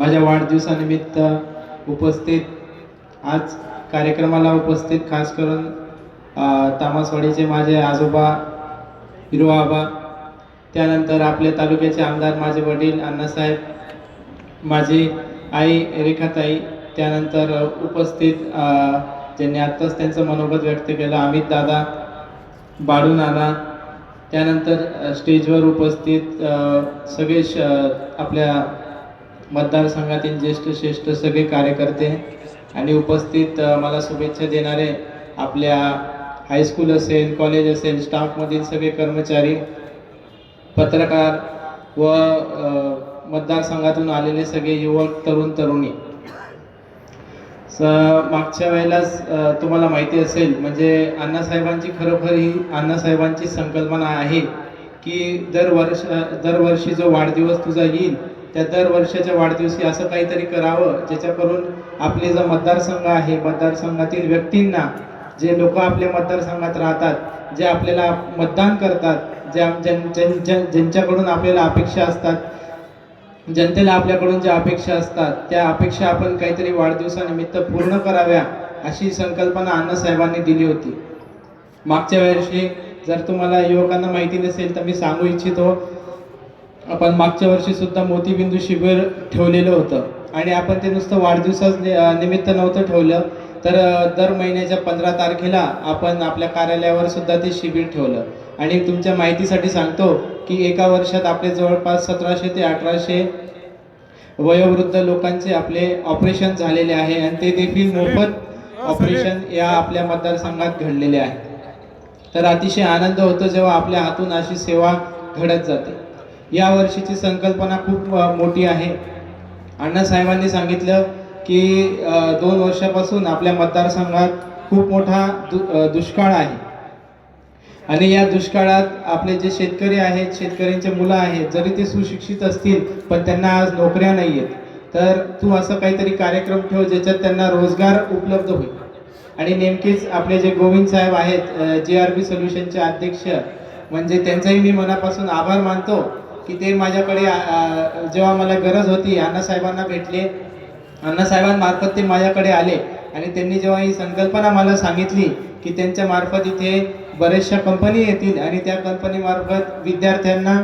माझ्या वाढदिवसानिमित्त उपस्थित आज कार्यक्रमाला उपस्थित खास करून तामासवाडीचे माझे आजोबा हिरो आबा त्यानंतर आपले तालुक्याचे आमदार माझे वडील अण्णासाहेब माझी आई रेखाताई त्यानंतर उपस्थित ज्यांनी आत्ताच त्यांचं मनोगत व्यक्त केलं अमित दादा बाळू नाना त्यानंतर स्टेजवर उपस्थित सगळे श आपल्या मतदारसंघातील ज्येष्ठ श्रेष्ठ सगळे कार्यकर्ते आणि उपस्थित मला शुभेच्छा देणारे आपल्या हायस्कूल असेल कॉलेज असेल स्टाफमधील सगळे कर्मचारी पत्रकार व मतदारसंघातून आलेले सगळे युवक तरुण तरुणी. स मागच्या वेळेलाच तुम्हाला माहिती असेल म्हणजे अण्णासाहेबांची खरोखर ही अण्णासाहेबांची संकल्पना आहे की दरवर्ष दरवर्षी जो वाढदिवस तुझा येईल त्या दर वर्षाच्या वाढदिवशी असं काहीतरी करावं ज्याच्याकडून आपले जो मतदारसंघ आहे मतदारसंघातील व्यक्तींना जे लोक आपल्या मतदारसंघात राहतात जे आपल्याला मतदान करतात ज्या ज्यां- ज्यांच्याकडून आपल्याला अपेक्षा असतात जनतेला आपल्याकडून ज्या अपेक्षा असतात त्या अपेक्षा आपण काहीतरी वाढदिवसानिमित्त पूर्ण कराव्या अशी संकल्पना अण्णासाहेबांनी दिली होती. मागच्या वर्षी जर तुम्हाला युवकांना माहिती नसेल तर मी सांगू इच्छितो आपण मागच्या वर्षी सुद्धा मोतीबिंदू शिबिर ठेवलेलं होतं. आणि आपण ते नुसतं वाढदिवसाच निमित्त नव्हतं ठेवलं. तर दर महिन्याच्या पंधरा तारखेला आपण आपल्या कार्यालयावर सुद्धा ते शिबिर ठेवलं. आणि तुमच्या माहितीसाठी सांगतो की एका वर्षात आपले जवळपास सतराशे ते अठराशे वयोवृद्ध लोकांचे आपले ऑपरेशन झालेले आहे आणि ते देखील मोफत ऑपरेशन या आपल्या मतदारसंघात घडलेले आहे. तर अतिशय आनंद होतो जेव्हा आपल्या हातून अशी सेवा घडत जाते. या वर्षीची संकल्पना खूप मोठी आहे. अण्णासाहेबांनी सांगितलं की दोन वर्षापासून आपल्या मतदारसंघात खूप मोठा दु दुष्काळ आहे. आणि या दुष्काळात आपले जे शेतकरी आहेत शेतकऱ्यांचे मुलं आहेत जरी ते सुशिक्षित असतील पण त्यांना आज नोकऱ्या नाही आहेत. तर तू असं काहीतरी कार्यक्रम ठेव ज्याच्यात त्यांना रोजगार उपलब्ध होईल. आणि नेमकेच आपले जे गोविंद साहेब आहेत जे आर बी सोल्युशनचे अध्यक्ष म्हणजे त्यांचाही मी मनापासून आभार मानतो. की ते माझ्याकडे जेव्हा मला गरज होती अण्णासाहेबांना भेटले. अण्णासाहेबांमार्फत ते माझ्याकडे आले आणि त्यांनी जेव्हा ही संकल्पना मला सांगितली की त्यांच्या मार्फत इथे बऱ्याचशा कंपनी येतील आणि त्या कंपनीमार्फत विद्यार्थ्यांना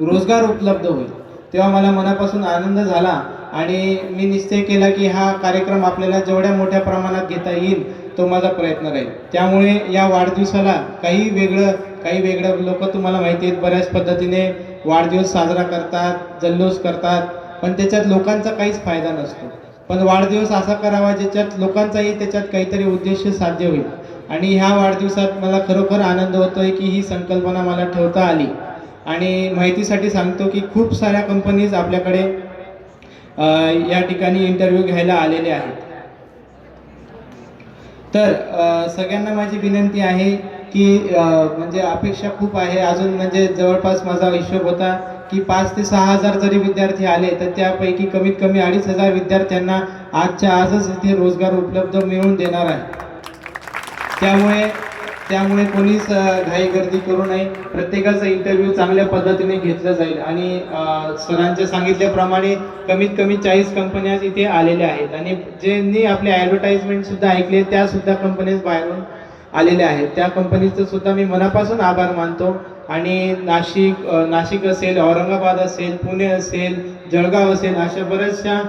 रोजगार उपलब्ध होईल. तेव्हा मला मनापासून आनंद झाला आणि मी निश्चय केला की हा कार्यक्रम आपल्याला जेवढ्या मोठ्या प्रमाणात घेता येईल तो माझा प्रयत्न राहील. त्यामुळे या वाढदिवसाला काही वेगळं काही वेगळं लोक तुम्हाला माहिती आहेत बऱ्याच पद्धतीने वाढदिवस साजरा करतात जल्लोष करतात पण त्याच्यात लोकांचा काहीच फायदा नसतो. पण वाढदिवस असा करावा ज्याच्यात लोकांचाही त्याच्यात काहीतरी उद्देश साध्य होईल. आणि ह्या वाढदिवसात मला खरोखर आनंद होतोय की ही संकल्पना मला ठेवता आली. आणि माहितीसाठी सांगतो की खूप साऱ्या कंपनीज आपल्याकडे या ठिकाणी इंटरव्ह्यू घ्यायला आलेले आहेत. तर सगळ्यांना माझी विनंती आहे की म्हणजे अपेक्षा खूप आहे. अजून म्हणजे जवळपास माझा हिशोब होता की पाच ते सहा हजार जरी विद्यार्थी आले तर त्यापैकी कमीत कमी अडीच हजार विद्यार्थ्यांना आजच्या आजच इथे रोजगार उपलब्ध मिळवून देणार आहे. त्यामुळे त्यामुळे कोणीच घाई गर्दी करू नये. प्रत्येकाचा इंटरव्ह्यू चांगल्या पद्धतीने घेतला जाईल. आणि सरांच्या सांगितल्याप्रमाणे कमीत कमी चाळीस कंपन्या इथे आलेल्या आहेत. आणि ज्यांनी आपले ॲडव्हर्टाईजमेंटसुद्धा ऐकले त्यासुद्धा कंपनीज बाहेरून आलेल्या आहेत त्या कंपनीचं सुद्धा मी मनापासून आभार मानतो. आणि नाशिक नाशिक असेल औरंगाबाद असेल पुणे असेल जळगाव असेल अशा बऱ्याचशा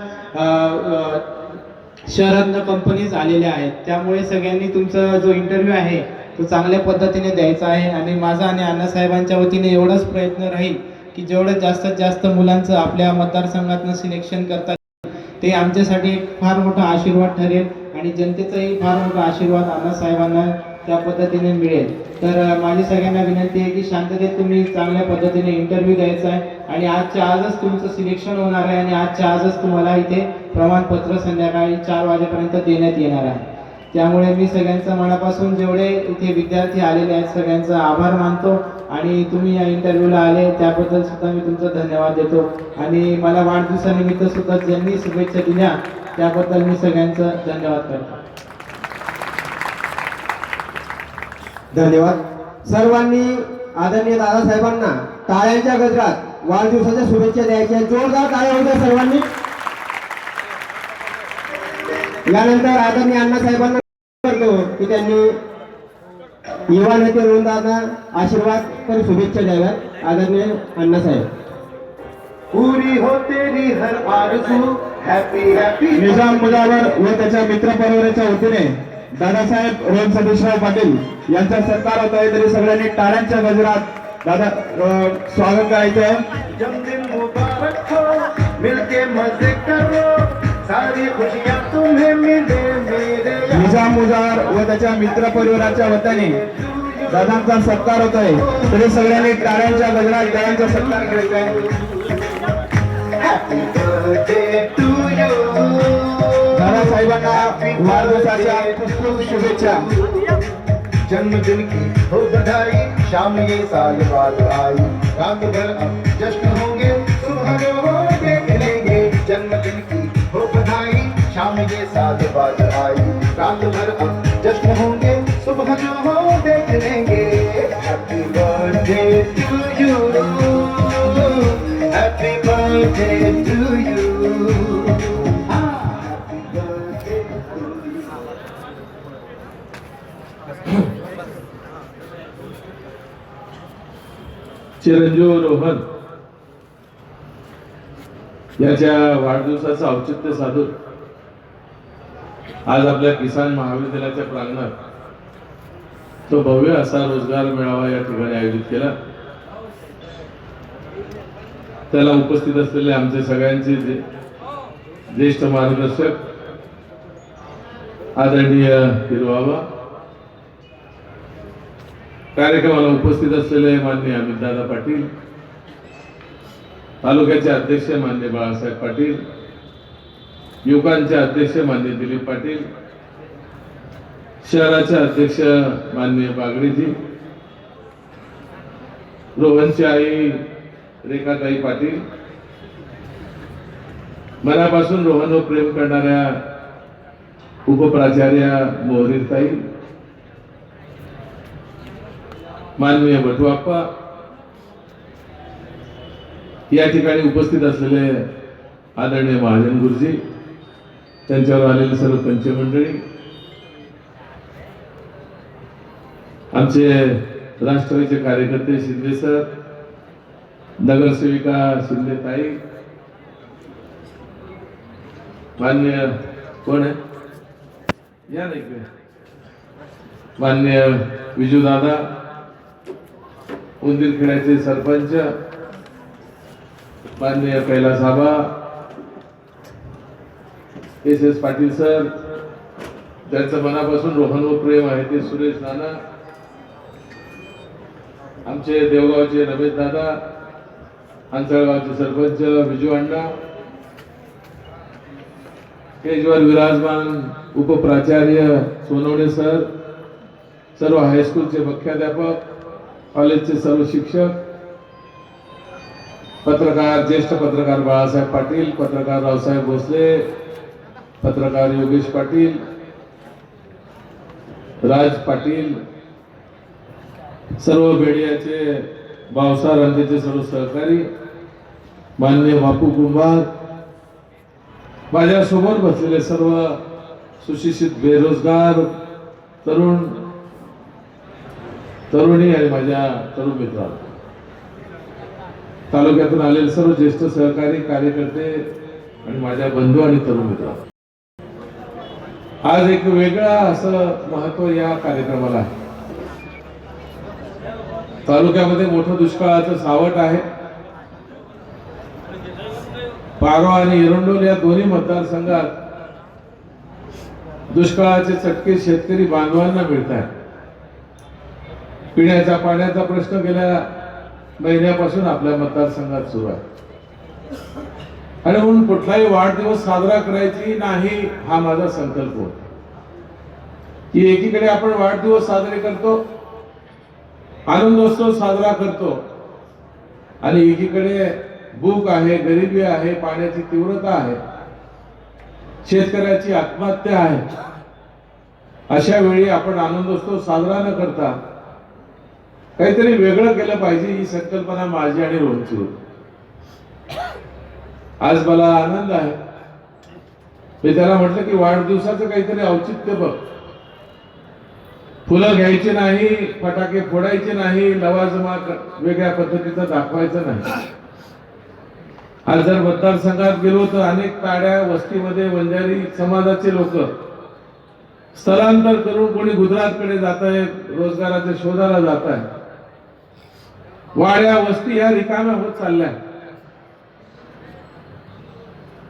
शहरातनं कंपनीज आलेल्या आहेत. त्यामुळे सगळ्यांनी तुमचा जो इंटरव्ह्यू आहे तो चांगल्या पद्धतीने द्यायचा आहे. आणि माझा आणि अण्णासाहेबांच्या वतीने एवढाच प्रयत्न राहील की जेवढं जास्तीत जास्त मुलांचं आपल्या मतदारसंघातनं सिलेक्शन करता येईल, ते आमच्यासाठी एक फार मोठा आशीर्वाद ठरेल. आणि जनतेचाही फार मोठा आशीर्वाद अण्णासाहेबांना त्या पद्धतीने मिळेल. तर माझी सगळ्यांना विनंती आहे की शांततेत तुम्ही चांगल्या पद्धतीने इंटरव्ह्यू द्यायचा आहे आणि आजच्या आजच तुमचं सिलेक्शन होणार आहे आणि आजच्या आजच तुम्हाला इथे प्रमाणपत्र संध्याकाळी चार वाजेपर्यंत देण्यात येणार आहे. त्यामुळे मी सगळ्यांचं मनापासून जेवढे इथे विद्यार्थी आलेले आहेत सगळ्यांचा आभार मानतो आणि तुम्ही या इंटरव्ह्यूला आले त्याबद्दल सुद्धा मी तुमचा धन्यवाद देतो. आणि मला वाढदिवसानिमित्त सुद्धा ज्यांनी शुभेच्छा दिल्या त्याबद्दल मी सगळ्यांचं धन्यवाद करतो. धन्यवाद. सर्वांनी आदरणीय दादासाहेबांना टाळ्यांच्या गजरात वाढदिवसाच्या शुभेच्छा द्यायच्या जोरदार टाळ्या होत्या सर्वांनी. यानंतर आदरणीय अण्णासाहेबांना करतो की त्यांनी युवा नेते वृंदांना आशीर्वाद तर शुभेच्छा द्याव्यात. आदरणीय अण्णासाहेब. पूरी हो तेरी हर आरज़ू हैप्पी हैप्पी निजाम मुजावर व त्याच्या मित्र परिवाराच्या वतीने दादासाहेब रोहन सतीशराव पाटील यांचा सत्कार होत आहे. तरी सगळ्यांनी टाळ्यांच्या गजरात दादा स्वागत करायचं हो मिलके मजे करो. सारी खुशियाँ तुम्हें मिले मेरे यार। निजाम मुजावर व त्याच्या मित्र परिवाराच्या वतीने दादांचा सत्कार होत आहे. तरी सगळ्यांनी टाळ्यांच्या गजरात दादांचा सत्कार करायचा आहे. दादासाहेबांना वाढदिवसाच्या पुष्कळ शुभेच्छा. जन्मदिन की हो बधाई शाम ये साल बाद आई. रात भर अब जश्न होंगे सुबह जो हो देख जन्मदिन की हो बधाई शाम ये साल बाद आई. रात भर अब जश्न होंगे सुबह जो हो चिरंजीव रोहन याच्या वाढदिवसाचं औचित्य साधून आज आपल्या किसान महाविद्यालयाच्या प्रांगणात तो भव्य असा रोजगार मेळावा या ठिकाणी आयोजित केला. त्याला उपस्थित असलेले आमचे सगळ्यांचे जे ज्येष्ठ मार्गदर्शक आदरणीय हिरवाबा कार्यक्रमाला उपस्थित असलेले मान्य अमितदादा पाटील तालुक्याचे अध्यक्ष मान्य बाळासाहेब पाटील युवकांचे अध्यक्ष मान्य दिलीप पाटील शहराचे अध्यक्ष मान्य बागडीजी रोहनची आई रेखाताई पाटील मनापासून रोहनवर हो प्रेम करणाऱ्या उपप्राचार्या मोहरीताई माननीय बटुआप्पा या ठिकाणी उपस्थित असलेले आदरणीय महाजन गुरुजी त्यांच्यावर आलेले सर्व पंचमंडळी आमचे राष्ट्रवादीचे कार्यकर्ते शिंदे सर नगरसेविका शिंदे ताई मान्य कोण आहे? या नाही मान्य विजू दादा उंदीरखेड्याचे सरपंच माननीय Kailas Aba S S Patil sir ज्यांचं मनापासून रोहन व प्रेम आहे ते सुरेश नाना आमचे देवगावचे रमेश दादा अंचळगावचे सरपंच विजू अण्णा केजवाल विराजमान उपप्राचार्य सोनवणे सर सर्व हायस्कूलचे मुख्याध्यापक कॉलेजचे सर्व शिक्षक पत्रकार ज्येष्ठ पत्रकार बाळासाहेब पाटील पत्रकार रावसाहेब भोसले पत्रकार योगेश पाटील राज पाटील सर्व बेडियाचे भावसार रांजेचे सर्व सहकारी मान्य बापू कुंभार माझ्या बसलेले सर्व सुशिक्षित बेरोजगार तरुण तरुणी आणि माझ्या तरुण मित्रा तालुक्यातून आलेले सर्व ज्येष्ठ सहकारी कार्यकर्ते आणि माझ्या बंधू आणि तरुण मित्र आज एक वेगळा असं महत्त्व या कार्यक्रमाला आहे. तालुक्यामध्ये मोठं दुष्काळाचं सावट आहे. पारो आणि एरंडोल या दोन्ही मतदारसंघात दुष्काळाचे चटके शेतकरी बांधवांना मिळत आहेत पिण्याचा पाण्याचा प्रश्न गेल्या महिन्यापासून आपल्या मतदारसंघात सुरू आहे. आणि म्हणून कुठलाही वाढदिवस साजरा करायची नाही हा माझा संकल्प होता. की एकीकडे आपण वाढदिवस साजरे करतो आनंदोत्सव साजरा करतो आणि एकीकडे भूक आहे गरिबी आहे पाण्याची तीव्रता आहे शेतकऱ्याची आत्महत्या आहे अशा वेळी आपण आनंदोत्सव साजरा न करता काहीतरी वेगळं केलं पाहिजे ही संकल्पना माझी आणि रोहनची होती आज मला आनंद आहे. मी त्याला म्हटलं की वाढदिवसाचं काहीतरी औचित्य बघ. फुलं घ्यायची नाही फटाके फोडायचे नाही लवाजमा वेगळ्या पद्धतीचा दाखवायचं नाही. आज जर मतदारसंघात गेलो तर अनेक ताड्या वस्तीमध्ये वंजारी समाजाचे लोक स्थलांतर करून कोणी गुजरातकडे जात आहे रोजगाराच्या शोधाला जात आहे वाड्या वस्ती या रिकाम्या होत चालल्या.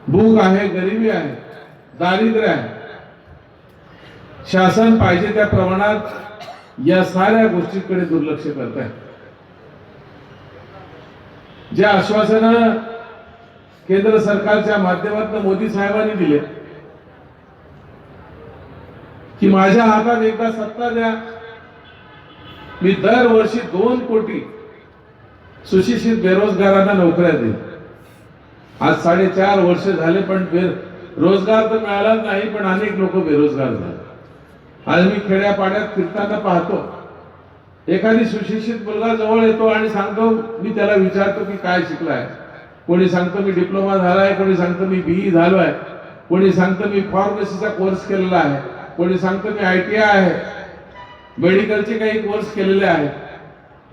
भूक आहे गरिबी आहे दारिद्र्य आहे. शासन पाहिजे त्या प्रमाणात या साऱ्या गोष्टीकडे दुर्लक्ष करत आहे जे आश्वासन केंद्र सरकारच्या माध्यमातून मोदी साहेबांनी दिले की माझ्या हातात एकदा सत्ता द्या. मी दरवर्षी दोन कोटी सुशिक्षित बेरोजगारांना नोकऱ्या देईल आज साडेचार वर्ष झाले पण बे- रोजगार तर मिळालाच नाही पण अनेक लोक बेरोजगार झाले. आज मी खेड्यापाड्यात फिरताना पाहतो एखादी सुशिक्षित मुलगा जवळ येतो आणि सांगतो मी त्याला विचारतो की काय शिकलाय. कोणी सांगतो मी डिप्लोमा झालाय कोणी सांगतो मी बीई आहे कोणी सांगतो मी फार्मसीचा कोर्स केलेला आहे. कोणी सांगतो मी आय टी आय आहे. मेडिकलचे काही कोर्स केलेले आहेत.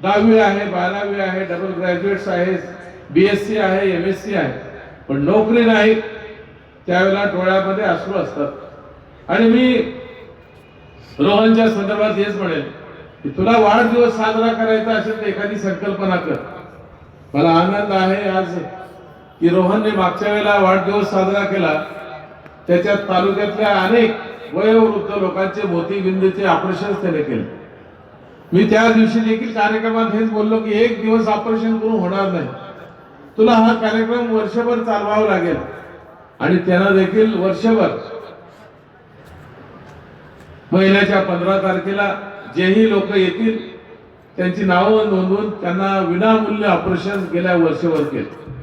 दहावी आहे बारावी आहे डबल ग्रॅज्युएट्स आहे बी एस सी आहे एम एस सी आहे. पण नोकरी नाही त्यावेळेला डोळ्यामध्ये अश्रू असतात. आणि मी रोहनच्या संदर्भात हेच म्हणेल की तुला वाढदिवस साजरा करायचा असेल तर एखादी संकल्पना कर. मला आनंद आहे आज की रोहनने मागच्या वेळेला वाढदिवस साजरा केला. त्याच्यात तालुक्यातल्या अनेक वयोवृद्ध लोकांचे मोतीबिंदूचे ऑपरेशन त्याने केले. मी त्या दिवशी देखील कार्यक्रमात हेच बोललो की एक दिवस ऑपरेशन करून होणार नाही. तुला हा कार्यक्रम वर्षभर चालवावा लागेल. आणि त्यांना देखील वर्षभर. महिन्याच्या पंधरा तारखेला जेही लोक येतील त्यांची नावं नोंदवून त्यांना विनामूल्य ऑपरेशन गेल्या वर्षभर केले.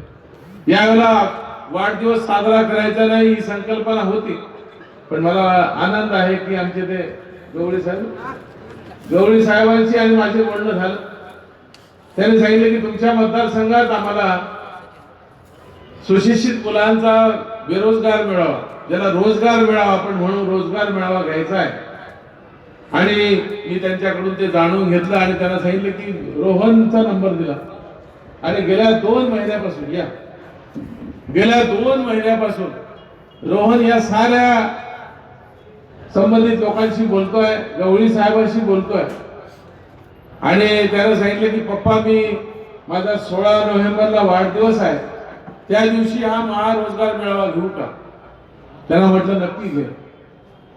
यावेळेला वाढदिवस साजरा करायचा नाही ही संकल्पना होती. पण मला आनंद आहे की आमचे ते गवळी साहेब गवळी साहेबांशी आणि माझे बोलणं झालं. त्यांनी सांगितलं की तुमच्या मतदारसंघात आम्हाला सुशिक्षित मुलांचा बेरोजगार मिळावा ज्याला रोजगार मिळावा आपण म्हणून रोजगार मिळावा घ्यायचा आहे. आणि मी त्यांच्याकडून ते जाणून घेतलं आणि त्यांना सांगितलं की रोहनचा नंबर दिला. आणि गेल्या दोन महिन्यापासून या. गेल्या दोन महिन्यापासून रोहन या साऱ्या संबंधित लोकांशी बोलतोय गवळी साहेबांशी बोलतोय. आणि त्यानं सांगितलं की पप्पा मी माझा सोळा नोव्हेंबरला वाढदिवस आहे. त्या दिवशी हा महारोजगार मेळावा घेऊ का? त्यांना म्हटलं नक्की घे.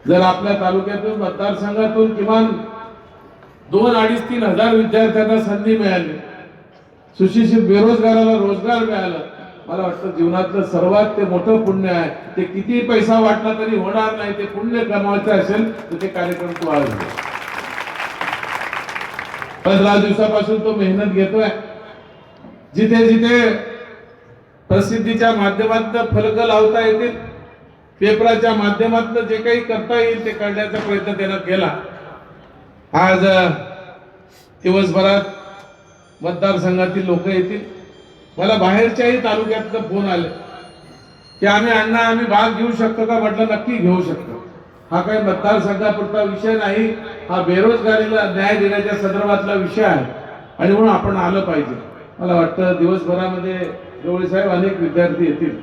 जर आपल्या तालुक्यातून मतदारसंघातून किमान दोन अडीच तीन हजार विद्यार्थ्यांना संधी मिळाली सुशिक्षित बेरोजगाराला रोजगार मिळाला मला वाटतं जीवनातलं सर्वात ते मोठं पुण्य आहे. ते किती पैसा वाटला तरी होणार नाही. ते पुण्य कमावायचं असेल तर ते कार्यक्रम तू आज पंधरा दिवसापासून तो मेहनत घेतोय. जिथे जिथे प्रसिद्धीच्या माध्यमातनं फलक लावता येतील पेपराच्या माध्यमातनं जे काही करता येईल ते करण्याचा प्रयत्न त्यानं केला. आज दिवसभरात मतदारसंघातील लोक येतील. मला बाहेरच्याही तालुक्यातनं फोन आले. की आम्ही अण्णा आम्ही भाग घेऊ शकतो का? म्हटलं नक्की घेऊ शकतो. हा काही मतदारसंघापुरता विषय नाही. हा बेरोजगारीला न्याय देण्याच्या संदर्भातला विषय आहे. आणि म्हणून आपण आलं पाहिजे. मला वाटतं दिवसभरामध्ये गवळी साहेब अनेक विद्यार्थी येतील.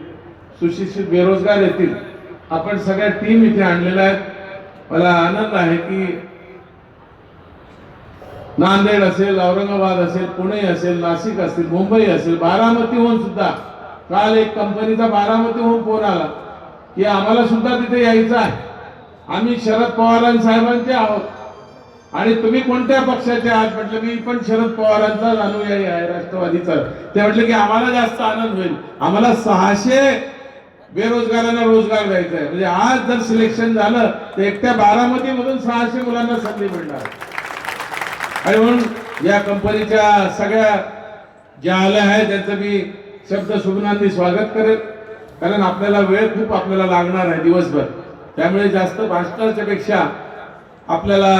सुशिक्षित बेरोजगार येतील. आपण सगळ्या टीम इथे आणलेल्या आहेत. मला आनंद आहे की नांदेड असेल औरंगाबाद असेल पुणे असेल नाशिक असेल मुंबई असेल बारामतीहून सुद्धा काल एक कंपनीचा बारामतीहून फोन आला की आम्हाला सुद्धा तिथे यायचं आहे. आम्ही शरद पवारांसाहेबांचे आहोत. आणि तुम्ही कोणत्या पक्षाचे आहात? म्हटलं मी पण शरद पवारांचाच अनुयायी आहे राष्ट्रवादीचा. ते म्हटलं की आम्हाला जास्त आनंद होईल. आम्हाला सहाशे बेरोजगारांना रोजगार द्यायचा आहे. म्हणजे आज जर सिलेक्शन झालं तर एकट्या बारामती मधून सहाशे मुलांना संधी मिळणार आणि म्हणून या कंपनीच्या सगळ्या ज्या आल्या आहेत त्यांचं मी शब्द शुभनांनी स्वागत करेल. कारण आपल्याला वेळ खूप आपल्याला लागणार आहे दिवसभर. त्यामुळे जास्त भाषणाच्या पेक्षा आपल्याला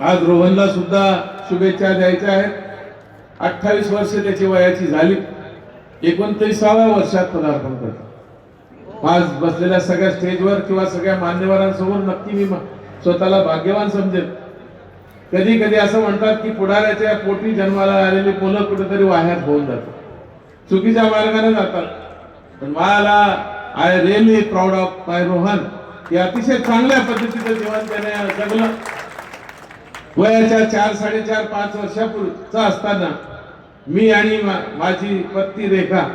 आज रोहनला सुद्धा शुभेच्छा द्यायच्या आहेत. अठ्ठावीस वर्ष त्याची वयाची झाली. एकोणतीसाव्या वर्षात पदार्पण करतात आज बसलेल्या सगळ्या स्टेजवर किंवा सगळ्या मान्यवरांसमोर नक्की मी स्वतःला भाग्यवान समजेल कधी कधी असं म्हणतात की पुढाऱ्याच्या पोटी जन्माला आलेली मुलं कुठेतरी वाह्यात होऊन जातात. चुकीच्या मार्गाने जातात. पण मला I really proud of my Rohan की अतिशय चांगल्या पद्धतीचं जीवन त्याने जगलं. वयाच्या चार साडेचार पाच वर्षापूर्वीचा असताना मी आणि मा- माझी पत्नी रेखा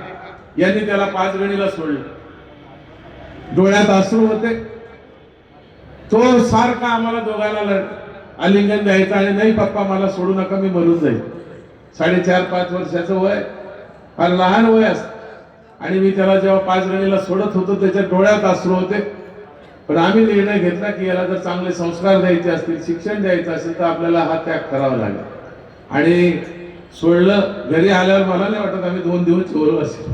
यांनी त्याला पाच गणीला सोडलं. डोळ्यात अश्रू होते. तो सारखा आम्हाला दोघांना लढ- आलिंगन द्यायचा आणि नाही पप्पा मला सोडू नका मी मरून जाईल साडेचार पाच वर्षाचं वय. फार लहान वय असत. आणि मी त्याला जेव्हा पाच गणीला सोडत होतो त्याच्या डोळ्यात अश्रू होते. पण आम्ही निर्णय घेतला की याला जर चांगले संस्कार द्यायचे असतील शिक्षण द्यायचं असेल तर आपल्याला हा त्याग करावा लागेल. आणि सोडलं घरी आल्यावर मला नाही वाटत आम्ही दोन दिवस जेवलो असेल.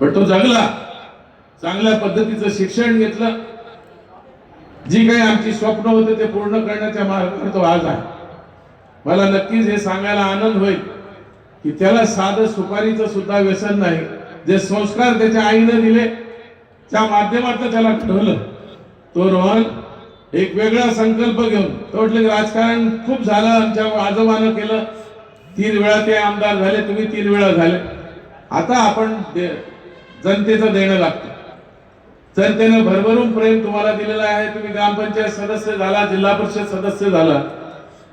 पण तो जगला चांगल्या पद्धतीचं शिक्षण घेतलं. जी काही आमची स्वप्न होते ते पूर्ण करण्याच्या मार्गावर तो आज आहे. मला नक्कीच हे सांगायला आनंद होईल की त्याला साधं सुपारीचं सुद्धा व्यसन नाही. जे संस्कार त्याच्या आईने दिले त्या माध्यमातून त्याला घडवलं तो रोहन एक वेगळा संकल्प घेऊन तो म्हटलं की राजकारण खूप झालं आमच्या आजोबानं केलं. तीन वेळा ते आमदार झाले तुम्ही तीन वेळा झाले. आता आपण दे- जनतेचं देणं लागतं. जनतेनं भरभरून प्रेम तुम्हाला दिलेलं आहे. तुम्ही ग्रामपंचायत सदस्य झाला जिल्हा परिषद सदस्य झाला.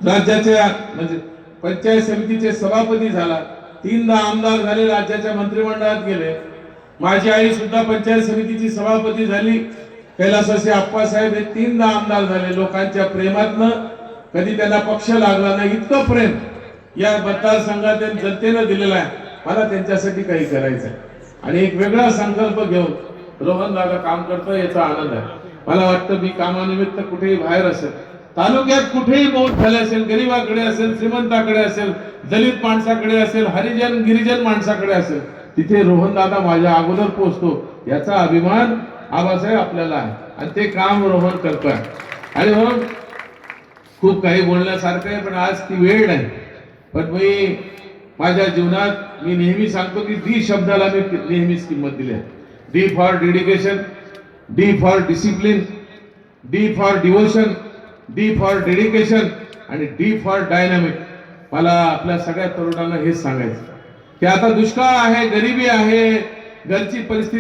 राज्याच्या म्हणजे पंचायत समितीचे सभापती झाला. तीनदा आमदार झाले राज्याच्या मंत्रिमंडळात गेले. माझी आई सुद्धा पंचायत समितीची सभापती झाली. कैलासाचे आप्पासाहेब हे तीनदा आमदार झाले. लोकांच्या प्रेमातनं कधी त्यांना पक्ष लागला नाही इतकं प्रेम या मतदारसंघात जनतेनं दिलेलं आहे. मला त्यांच्यासाठी काही करायचं आहे आणि एक वेगळा संकल्प घेऊन रोहन दादा काम करतो याचा आनंद आहे. मला वाटतं मी कामानिमित्त कुठेही बाहेर असेल तालुक्यात कुठेही बहुत झाले असेल गरीबाकडे असेल श्रीमंताकडे असेल दलित माणसाकडे असेल हरिजन गिरिजन माणसाकडे असेल तिथे रोहन दादा माझ्या अगोदर पोहोचतो याचा अभिमान आबासाहेब आपल्याला आहे. आणि ते काम रोहन करतोय. आणि मग खूप काही बोलण्यासारखं आहे पण आज ती वेळ नाही. पण मी माझ्या जीवनात मी नेहमी सांगतो की ती शब्दाला मी नेहमीच किंमत दिली आहे. D for dedication D for discipline D for devotion D for dedication आणि डी फॉर डायनामिक मला आपल्या सगळ्या तरुणांना हेच सांगायचं की आता दुष्काळ आहे गरिबी आहे घरची परिस्थिती